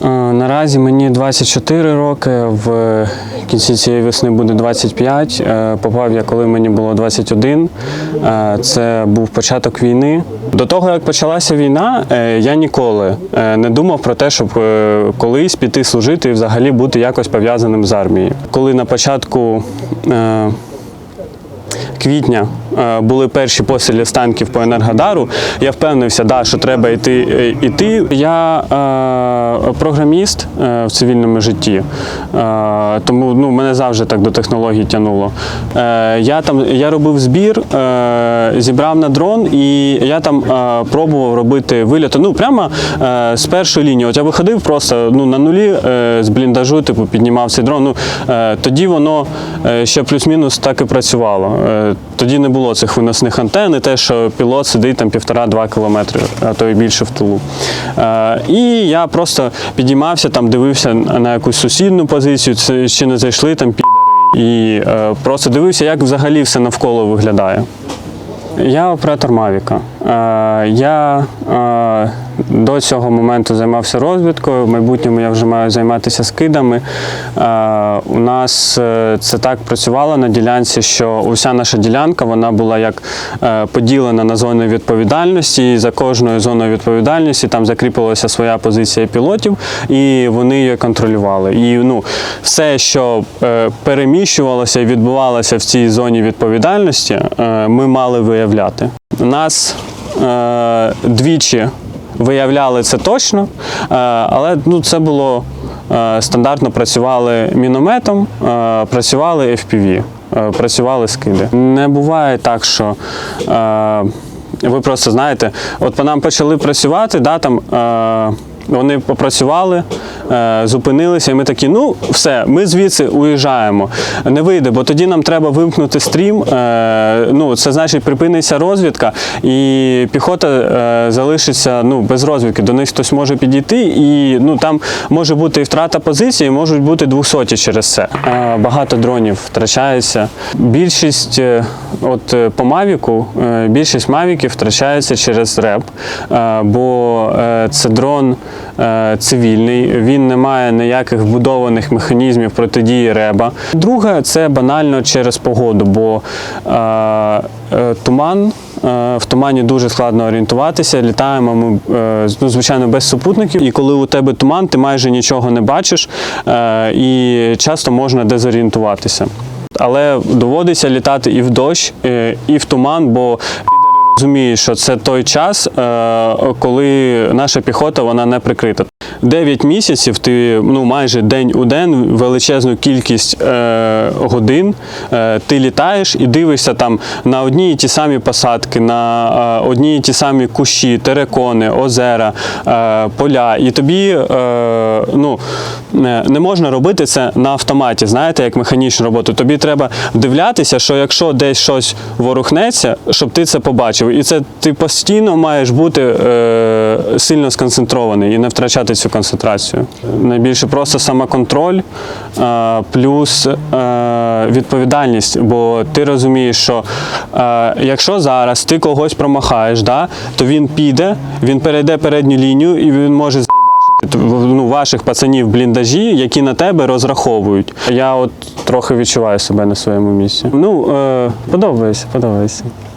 Наразі мені 24 роки, в кінці цієї весни буде 25. Е, Попав я, коли мені було 21. Е, Це був початок війни. До того, як почалася війна, е, я ніколи не думав про те, щоб колись піти служити і взагалі бути якось пов'язаним з армією. Коли на початку квітня е, були перші постріли з танків по Енергодару. Я впевнився, да, що треба йти. е, йти. Я е, програміст е, в цивільному житті, е, тому ну, мене завжди так до технологій тянуло. Е, я там я робив збір, е, зібрав на дрон, і я там е, пробував робити вильоти. Ну, прямо е, з першої лінії. От я виходив просто ну, на нулі е, з бліндажу, типу, піднімав цей дрон. Ну, е, тоді воно е, ще плюс-мінус так і працювало. Е, тоді не було цих виносних антенн, і те, що пілот сидить там півтора-два кілометри, а то і більше в тулу. Е, і я просто підіймався, там дивився на якусь сусідню позицію, ще не зайшли там підари, і е, просто дивився, як взагалі все навколо виглядає. Я оператор Мавіка. Я до цього моменту займався розвідкою. В майбутньому я вже маю займатися скидами. Е, У нас е, це так працювало на ділянці, що уся наша ділянка вона була як е, поділена на зони відповідальності. І за кожною зоною відповідальності там закріплювалася своя позиція пілотів, і вони її контролювали. І ну, все, що переміщувалося і відбувалося в цій зоні відповідальності, ми мали виявляти. Нас е, двічі виявляли це точно, е, але ну, це було е, стандартно працювали мінометом, е, працювали FPV, працювали скиди. Не буває так, що. Ви просто знаєте, от по нам почали працювати, да, там, вони попрацювали, е, зупинилися, і ми такі, ну все, ми звідси уїжджаємо. Не вийде, бо тоді нам треба вимкнути стрім. Е, ну, це значить припиниться розвідка, і піхота е, залишиться ну, без розвідки. До них хтось може підійти, і ну, там може бути і втрата позиції, можуть бути 200 через це. Багато дронів втрачається. Більшість, от по Мавіку, більшість Мавіків втрачається через реп, бо це дрон цивільний, він не має ніяких вбудованих механізмів протидії реба. Друге, це банально через погоду, бо е, е, туман. е, В тумані дуже складно орієнтуватися. Літаємо ми, е, ну, звичайно, без супутників. І коли у тебе туман, ти майже нічого не бачиш, е, і часто можна дезорієнтуватися. Але доводиться літати і в дощ, е, і в туман, бо розуміють, що це той час, е, коли наша піхота вона не прикрита. 9 місяців ти ну майже день у день величезну кількість е, годин е, ти літаєш і дивишся там на одні і ті самі посадки, на е, одні і ті самі кущі, терекони, озера, е, поля. І тобі е, ну, не можна робити це на автоматі, знаєте, як механічну роботу. Тобі треба вдивлятися, що якщо десь щось ворухнеться, щоб ти це побачив. І це ти постійно маєш бути е, сильно сконцентрований і не втрачати цю концентрацію. Найбільше просто самоконтроль е, плюс е, відповідальність, бо ти розумієш, що е, якщо зараз ти когось промахаєш, да, то він піде, він перейде передню лінію і він може ну, ваших пацанів бліндажі, які на тебе розраховують. Я от трохи відчуваю себе на своєму місці. Ну, подобається, подобається.